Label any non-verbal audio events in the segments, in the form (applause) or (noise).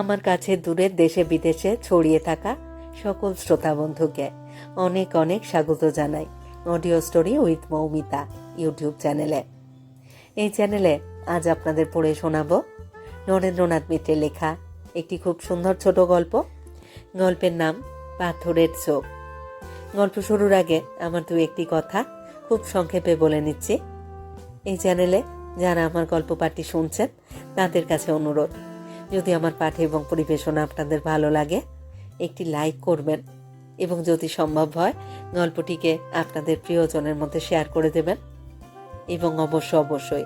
আমার কাছে দূরের দেশে বিদেশে ছড়িয়ে থাকা সকল শ্রোতা বন্ধুকে অনেক অনেক স্বাগত জানাই audio story with Moumita YouTube চ্যানেলে। এই চ্যানেলে আজ আপনাদের পড়ে শোনাবো নরেন্দ্রনাথ মিত্রের লেখা একটি খুব সুন্দর ছোট গল্প। গল্পের নাম পাথরের চোখ গল্প শুরুর আগে আমার দু একটি কথা খুব সংক্ষেপে বলে নিচ্ছি। এই চ্যানেলে যারা আমার গল্প পাঠটি শুনছেন, তাদের কাছে অনুরোধ। যদি আমার পাঠ এবং পরিবেশনা আপনাদের ভালো লাগে, একটি লাইক করবেন। এবং যদি সম্ভব হয়, গল্পটিকে আপনাদের প্রিয়জনের মধ্যে শেয়ার করে দেবেন। এবং অবশ্য অবশ্যই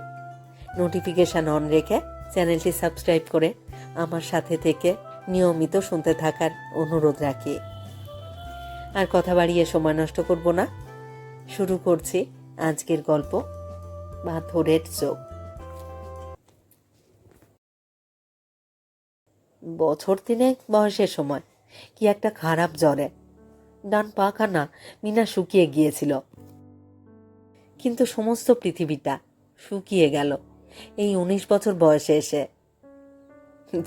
নোটিফিকেশান অন রেখে চ্যানেলটি সাবস্ক্রাইব করে আমার সাথে থেকে নিয়মিত শুনতে থাকার অনুরোধ রাখি। আর কথা বাড়িয়ে সময় নষ্ট করব না। শুরু করছি আজকের গল্প, পাথরের চোখ। বছর তিনেক বয়সের সময়। কি একটা খারাপ জ্বরে। ডান পা খানা মিনা শুকিয়ে গিয়েছিল। কিন্তু সমস্ত পৃথিবীটা শুকিয়ে গেল এই উনিশ বছর বয়সে এসে।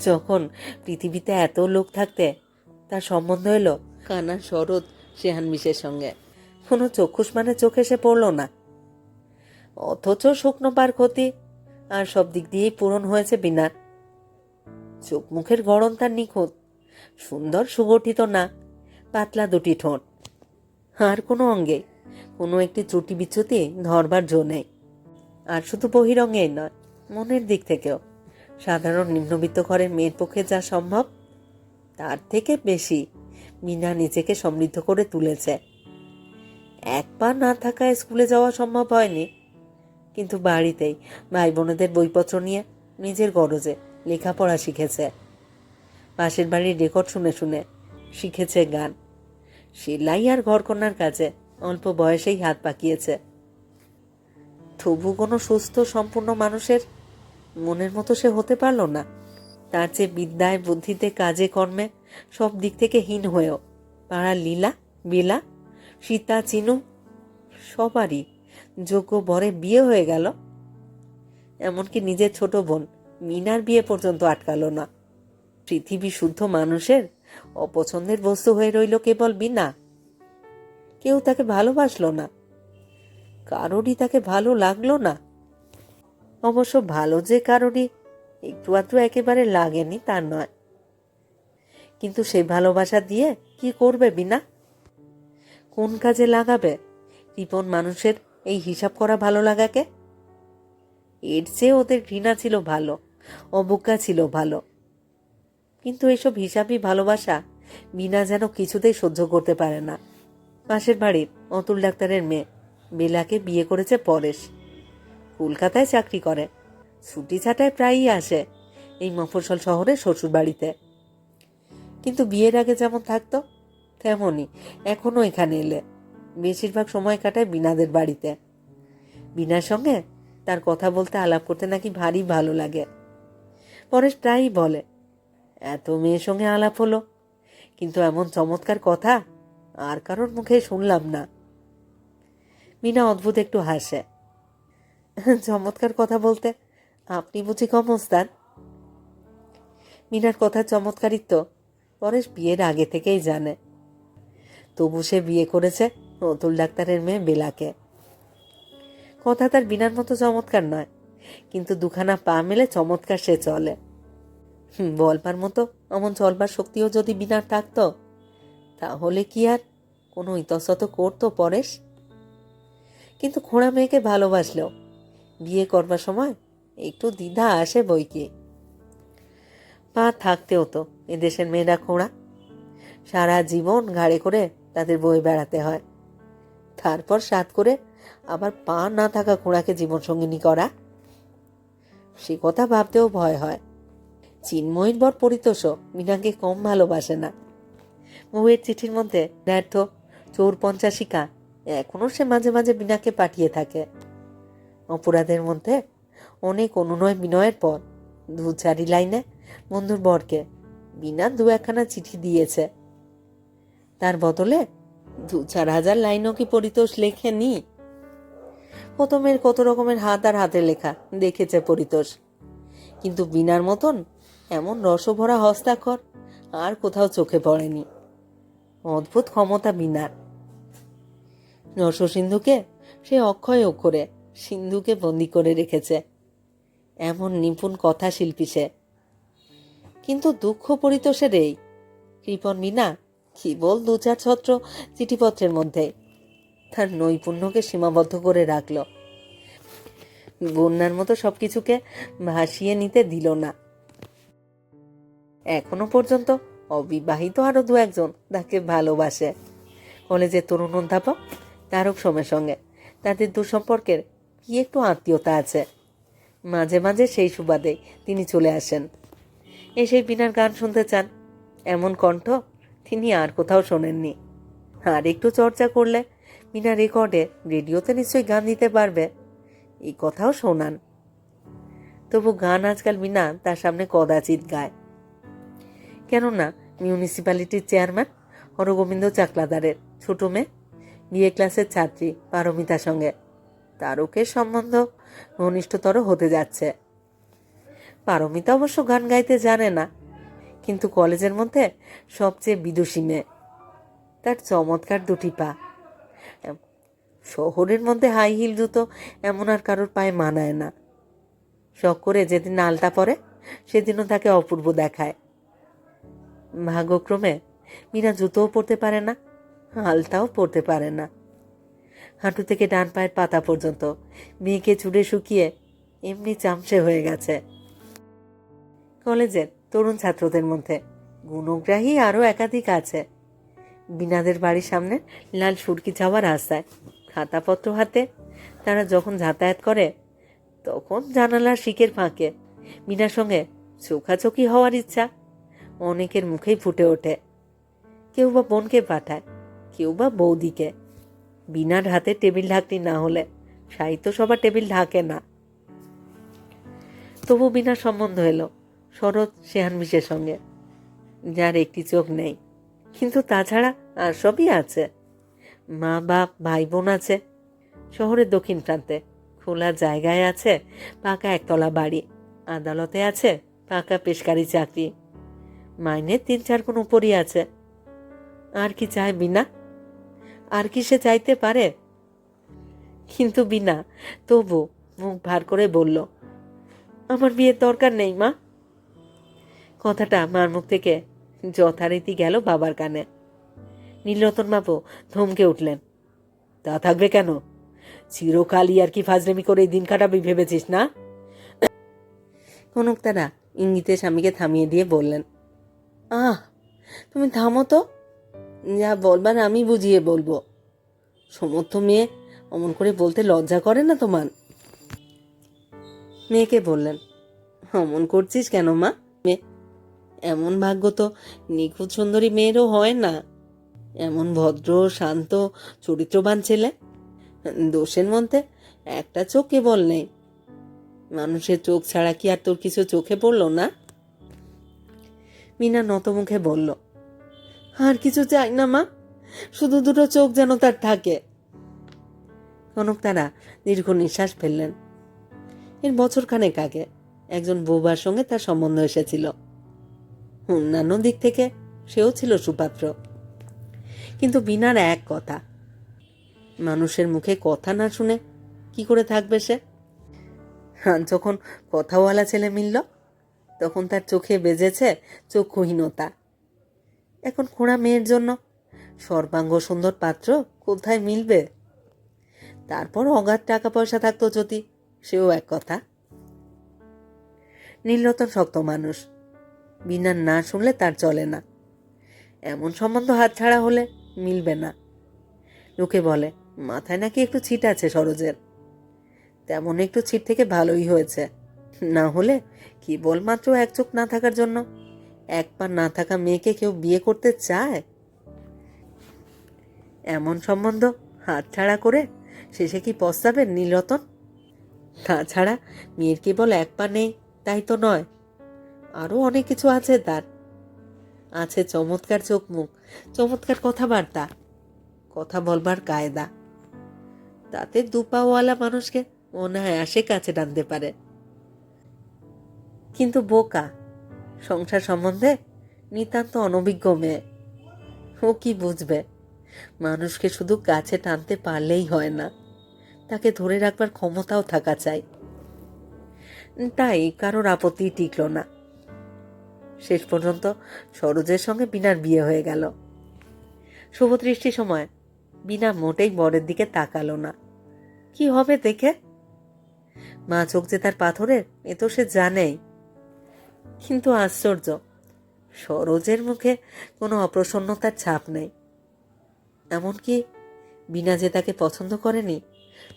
যখন পৃথিবীতে এত লোক থাকতে তার সম্বন্ধ এলো কানা শরৎ শেহান মিশের সঙ্গে। কোনো চক্ষুষ মানে চোখে এসে পড়ল না। অথচ শুকনো পার ক্ষতি আর সব দিক দিয়েই পূরণ হয়েছে বিনার চোখ মুখের গড়ন তার নিখুঁত। সুন্দর সুগঠিত নাক পাতলা দুটি ঠোঁট। আর কোনো অঙ্গে, কোনো একটি ত্রুটি বিচ্যুতি ধরবার জো নেই। আর শুধু বহিরঙ্গেই নয়, মনের দিক থেকেও। সাধারণ নিম্নবিত্ত ঘরের মেয়ের পক্ষে যা সম্ভব, তার থেকে বেশি মিনা নিজেকে সমৃদ্ধ করে তুলেছে। এক পা না থাকায় স্কুলে যাওয়া সম্ভব হয়নি। কিন্তু বাড়িতেই ভাই বোনেদের বইপত্র নিয়ে নিজের গরজে লেখাপড়া শিখেছে। পাশের বাড়ির রেকর্ড শুনে শুনে শিখেছে গান। সেলাই আর ঘরকন্যার কাজে অল্প বয়সেই হাত পাকিয়েছে। তবু কোনো সুস্থ সম্পূর্ণ মানুষের মনের মতো সে হতে পারল না। তার চেয়ে বিদ্যায়, বুদ্ধিতে, কাজে, কর্মে সব দিক থেকে হীন হয়েও পাড়ার লীলা, বেলা, সীতা, চিনু সবারই যোগ্য বরে বিয়ে হয়ে গেল। এমনকি নিজের ছোট বোন মিনার বিয়ে পর্যন্ত আটকালো না। পৃথিবী শুদ্ধ মানুষের অপছন্দের বস্তু হয়ে রইল কেবল বিনা কেউ তাকে ভালোবাসলো না। কারোরই তাকে ভালো লাগল না। অবশ্য ভালো যে কারোরই একটু আধটু একেবারে লাগেনি তা নয়। কিন্তু সেই ভালোবাসা দিয়ে কি করবে বিনা কোন কাজে লাগাবে? রিপন মানুষের এই হিসাব করা ভালো লাগাকে? এর চেয়ে ওদের ঘৃণা ছিল ভালো। অবজ্ঞা ছিল ভালো। কিন্তু এসব হিসাবই ভালোবাসা বিনা যেন কিছুতেই সহ্য করতে পারে না। পাশের বাড়ির অতুল ডাক্তারের মেয়ে বেলাকে বিয়ে করেছে পরেশ। কলকাতায় চাকরি করে। ছুটি ছাটায় প্রায়ই আসে এই মফস্বল শহরে শ্বশুর বাড়িতে কিন্তু বিয়ের আগে যেমন থাকতো তেমনই এখনও এখানে এলে। বেশিরভাগ সময় কাটায় বিনাদের বাড়িতে। বিনার সঙ্গে তার কথা বলতে আলাপ করতে নাকি ভারী ভালো লাগে। পরেশ প্রায়ই বলে, এত মেয়ের সঙ্গে আলাপ হলো। কিন্তু এমন চমৎকার কথা আর কারোর মুখে শুনলাম না। মিনা অদ্ভুত একটু হাসে, চমৎকার কথা বলতে আপনি বুঝি কম ওস্তাদ মিনার কথা চমৎকারিত্ব পরেশ বিয়ের আগে থেকেই জানে। তবু সে বিয়ে করেছে অতুল ডাক্তারের মেয়ে বেলাকে। কথা তার বিনার মতো চমৎকার নয়। কিন্তু দুখানা পা মেলে চমৎকার সে চলে। বলবার মতো অমন চলবার শক্তিও যদি বিনার থাকতো, তাহলে কি আর? কোনো ইতস্তত করতো পরেশ? কিন্তু খোঁড়া মেয়েকে ভালোবাসলেও বিয়ে করবার সময় একটু দ্বিধা আসে বই কি পা থাকতেও তো এদেশের মেয়েরা খোঁড়া। সারা জীবন ঘাড়ে করে তাদের বই বেড়াতে হয়। তারপর সাত করে আবার পা না থাকা খোঁড়াকে জীবনসঙ্গিনী করা। সে কথা ভাবতেও ভয় হয়। চিন্ময়ীর বর পরিতোষ মিনাকে কম ভালোবাসে না। বউয়ের চিঠির মধ্যে ব্যর্থ, চোর পঞ্চাশিকা এখনও সে মাঝে মাঝে বিনাকে পাঠিয়ে থাকে। অপরাধের মধ্যে অনেক অনুনয় বিনয়ের পর দু চারি লাইনে বন্ধুর বরকে বিনা দু একখানা চিঠি দিয়েছে। তার বদলে দু চার হাজার লাইনও কি পরিতোষ লেখে লেখেনি? প্রথমের কত রকমের হাত আর হাতের লেখা দেখেছে পরিতোষ। কিন্তু বিনার মতন এমন রসভরা হস্তাক্ষর আর কোথাও চোখে পড়েনি। অদ্ভুত ক্ষমতা বিনার। রস সিন্ধুকে সে অক্ষয় অক্ষরে সিন্ধুকে বন্দি করে রেখেছে। এমন নিপুণ কথা শিল্পী সে। কিন্তু দুঃখ পরিতোষের এই কৃপন মিনা কেবল দু চার ছত্র চিঠিপত্রের মধ্যে তার নৈপুণ্যকে সীমাবদ্ধ করে রাখল। বন্যার মতো সবকিছুকে ভাসিয়ে নিতে দিল না। এখনও পর্যন্ত অবিবাহিত আরও দু একজন তাকে ভালোবাসে। কলেজের তরুণ অধ্যাপক, তারক সোমের সঙ্গে তাদের দুঃসম্পর্কের কি একটু আত্মীয়তা আছে? মাঝে মাঝে সেই সুবাদে তিনি চলে আসেন। এসে বিনার গান শুনতে চান। এমন কণ্ঠ তিনি আর কোথাও শোনেননি। আর একটু চর্চা করলে বিনা রেকর্ডে রেডিওতে নিশ্চয়ই গান দিতে পারবে। এই কথাও শোনান। তবু গান আজকাল বিনা তার সামনে কদাচিৎ গায়। কেননা মিউনিসিপ্যালিটির চেয়ারম্যান হরগোবিন্দ চাকলাদারের ছোট মেয়ে, বিএ ক্লাসের ছাত্রী পারমিতার সঙ্গে তারকের সম্বন্ধ ঘনিষ্ঠতর হতে যাচ্ছে। পারমিতা অবশ্য গান গাইতে জানে না, কিন্তু কলেজের মধ্যে সবচেয়ে বিদুষী মেয়ে। তার চমৎকার দুটি পা। শহরের মধ্যে হাই হিল জুতো এমন আর কারোর পায়ে মানায় না। শখ করে যেদিন আলতা পরে, সেদিনও তাকে অপূর্ব দেখায়। ভাগ্যক্রমে মিনা জুতোও পরতে পারে না, আলতাও পরতে পারে না। হাঁটু থেকে ডান পায়ের পাতা পর্যন্ত মেয়েকে চুড়ে শুকিয়ে এমনি চামচে হয়ে গেছে। কলেজের তরুণ ছাত্রদের মধ্যে গুণগ্রাহী আরও একাধিক আছে। বিনাদের বাড়ির সামনে লাল সুরকি যাওয়া রাস্তায় খাতাপত্র হাতে। তারা যখন যাতায়াত করে, তখন জানালার শিকের ফাঁকে বিনার সঙ্গে চোখাচোখি হওয়ার ইচ্ছা অনেকের মুখেই ফুটে ওঠে। কেউ বা বোনকে পাঠায়, কেউ বা বৌদিকে। বিনার হাতে টেবিল ঢাকনি না হলে সাহিত্য সভা টেবিল ঢাকে না। তবু বিনা সম্বন্ধ এলো শরৎ শেহানবিশের সঙ্গে। যার একটি চোখ নেই, কিন্তু তাছাড়া আর সবই আছে। মা বাপ ভাই বোন আছে। শহরের দক্ষিণ প্রান্তে খোলা জায়গায় আছে পাকা একতলা বাড়ি, আদালতে আছে পাকা পেশকারি চাকরি। মাইনের তিন চার গুণ উপরই আছে। আর কি চায় বিনা? আর কি সে চাইতে পারে? কিন্তু বিনা, তবু মুখ ভার করে বলল, আমার বিয়ের দরকার নেই মা। কথাটা মার মুখ থেকে যথারীতি গেল বাবার কানে। নীলরতন বাবু ধমকে উঠলেন। তা থাকবে কেন? চিরকালই আর কি ফাজলামি করে এই দিন কাটাবি ভেবেছিস না? কনক তারা ইঙ্গিতে স্বামীকে থামিয়ে দিয়ে বললেন, আহ, তুমি থামো তো। যা বলবার আমি বুঝিয়ে বলব। সমর্থ মেয়ে অমন করে বলতে লজ্জা করে না তোমার? মেয়েকে বললেন, অমন করছিস কেন মা? মেয়ে এমন ভাগ্য তো নিখুঁত সুন্দরী মেয়েরও হয় না। এমন ভদ্র, শান্ত, চরিত্রবান ছেলে। দোষের মধ্যে একটা চোখ কেবল নেই। মানুষের চোখ ছাড়া কি আর তোর কিছু চোখে পড়ল না? মিনা নতমুখে বলল, আর কিছু চাই না মা, শুধু দুটো চোখ যেন তার থাকে। কনক তারা দীর্ঘ নিঃশ্বাস ফেললেন। এর বছর খানেক আগে একজন বৌবার সঙ্গে তার সম্বন্ধ এসেছিল। অন্যান্য দিক থেকে সেও ছিল সুপাত্র। কিন্তু বিনার এক কথা। মানুষের মুখে কথা না শুনে কি করে থাকবে সে? যখন কথাওয়ালা ছেলে মিলল, তখন তার চোখে বেজেছে চক্ষুহীনতা। এখন খোঁড়া মেয়ের জন্য সর্বাঙ্গ সুন্দর পাত্র কোথায় মিলবে? তারপর অগাধ টাকা পয়সা থাকতো যদি সেও এক কথা। নীলরতন শক্ত মানুষ বিনা না শুনলে তার চলে না। এমন সম্বন্ধ হাতছাড়া হলে মিলবে না। লোকে বলে, মাথায় নাকি একটু ছিট আছে সরোজের? তেমন একটু ছিট থেকে ভালোই হয়েছে। না হলে কেবলমাত্র এক চোখ না থাকার জন্য? এক পা না থাকা মেয়েকে কেউ বিয়ে করতে চায়? এমন সম্বন্ধ হাতছাড়া করে শেষে কি পস্তাবেন নীলরতন? তাছাড়া মেয়ের কেবল এক পা নেই, তাই তো নয়। আরও অনেক কিছু আছে তার। আছে চমৎকার চোখ মুখ চমৎকার কথাবার্তা, কথা বলবার কায়দা। তাতে দুপাওয়ালা মানুষকে অনায়াসে কাছে টানতে পারে। কিন্তু বোকা, সংসার সম্বন্ধে নিতান্ত অনভিজ্ঞ মেয়ে, ও কি বুঝবে? মানুষকে শুধু কাছে টানতে পারলেই হয় না, তাকে ধরে রাখবার ক্ষমতাও থাকা চাই। তাই কারোর আপত্তি টিকল না। শেষ পর্যন্ত সরোজের সঙ্গে বিনার বিয়ে হয়ে গেল। শুভদৃষ্টির সময় বিনা মোটেই বরের দিকে তাকালো না। কি হবে দেখে? মা চোখ যে তার পাথরের, এ তো সে জানেই। কিন্তু আশ্চর্য, সরোজের মুখে কোনো অপ্রসন্নতার ছাপ নেই। এমনকি বিনা যে তাকে পছন্দ করেনি,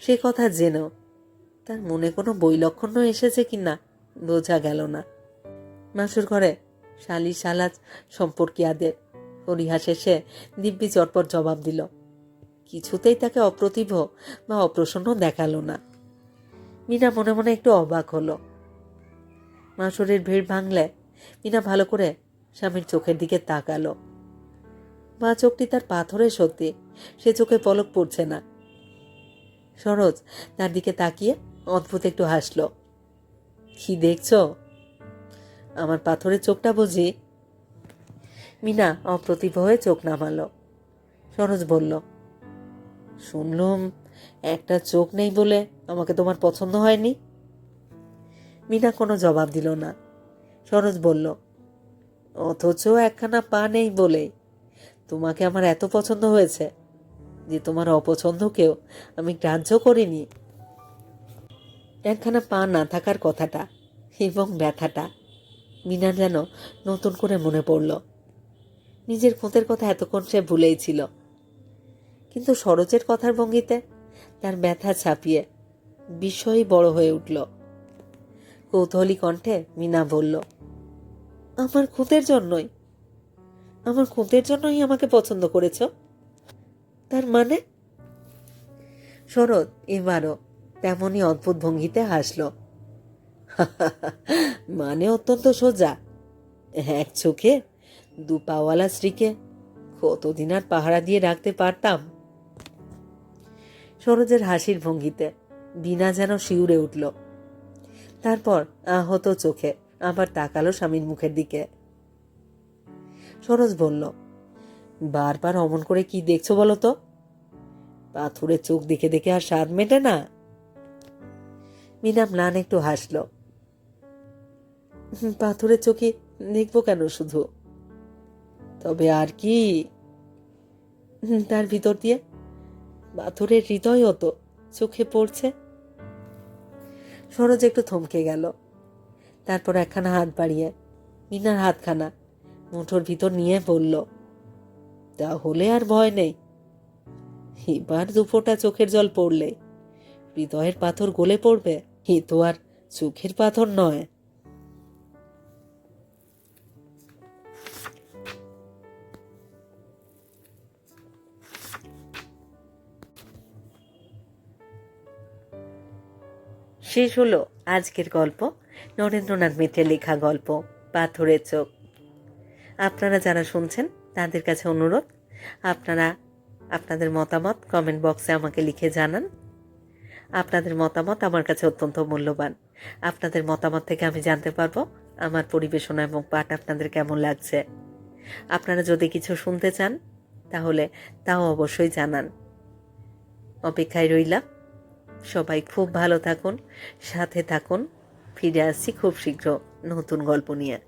সে কথা জেনেও তার মনে কোনো বৈলক্ষণ্য এসেছে কি না বোঝা গেল না। মাসুর ঘরে শালি সালাজ সম্পর্কীয়াদের পরিহাসে সে দিব্যি চটপট জবাব দিল, কিছুতেই তাকে অপ্রতিভ বা অপ্রসন্ন দেখাল না। মিনা মনে মনে একটু অবাক হলো। মাসুরের ভিড় ভাঙলে মিনা ভালো করে স্বামীর চোখের দিকে তাকালো। মা চোখটি তার পাথরে সত্যি, সে চোখে পলক পড়ছে না। সরোজ তার দিকে তাকিয়ে অদ্ভুত একটু হাসল। কি দেখছ? আমার পাথরের চোখটা বুঝি। মিনা অপ্রতিভ হয়ে চোখ নামালো। সরোজ বলল, শুনলুম, একটা চোখ নেই বলে আমাকে তোমার পছন্দ হয়নি? মিনা কোনো জবাব দিল না। সরোজ বলল, অথচ একখানা পা নেই বলে তোমাকে আমার এত পছন্দ হয়েছে যে তোমার অপছন্দকেও আমি গ্রাহ্য করিনি। একখানা পা না থাকার কথাটা এবং ব্যথাটা মিনার যেন নতুন করে মনে পড়ল। নিজের খোঁতের কথা এতক্ষণ সে ভুলেই ছিল। কিন্তু সরোজের কথার ভঙ্গিতে তার ব্যথা ছাপিয়ে বিস্ময়ই বড় হয়ে উঠল। কৌতূহলী কণ্ঠে মিনা বলল, আমার খুঁতের জন্যই, আমার খুঁতের জন্যই আমাকে পছন্দ করেছ। তার মানে? শরৎ এবারও তেমনই অদ্ভুত ভঙ্গিতে হাসল। (laughs) মানে অত্যন্ত সোজা। এক চোখে দু পাওয়ালা স্ত্রীকে কতদিন আর পাহারা দিয়ে রাখতে পারতাম? সরোজের হাসির ভঙ্গিতে বিনা যেন শিউরে উঠল। তারপর আহত চোখে আবার তাকালো স্বামীর মুখের দিকে। সরোজ বলল, বারবার অমন করে কি দেখছ বলো তো? পাথুরে চোখ দেখে দেখে আর স্বাদ মেটে না? মিনা ম্লান একটু হাসল। "হুম, পাথুরে চোখে দেখব কেন শুধু? তবে আর কি? তার ভিতর দিয়ে? পাথরের হৃদয়ও তো চোখে পড়ছে? সরোজ একটু থমকে গেল। তারপর একখানা হাত বাড়িয়ে মিনার হাতখানা মুঠোর ভিতর নিয়ে বলল তাহলে আর ভয় নেই। এবার দুফোটা চোখের জল পড়লে হৃদয়ের পাথর গলে পড়বে। এ তো আর চোখের পাথর নয়। শেষ হলো আজকের গল্প, নরেন্দ্রনাথ মিত্রের লেখা গল্প, পাথরের চোখ। আপনারা যারা শুনছেন, তাদের কাছে অনুরোধ, আপনারা আপনাদের মতামত কমেন্ট বক্সে আমাকে লিখে জানান। আপনাদের মতামত আমার কাছে অত্যন্ত মূল্যবান। আপনাদের মতামত থেকে আমি জানতে পারব আমার পরিবেশনা এবং পাঠ আপনাদের কেমন লাগছে। আপনারা যদি কিছু শুনতে চান, তাহলে তাও অবশ্যই জানান। অপেক্ষায় রইলাম। সবাই খুব ভালো থাকুন সাথে থাকুন ফিরে আসছি খুব শীঘ্র নতুন গল্প নিয়ে।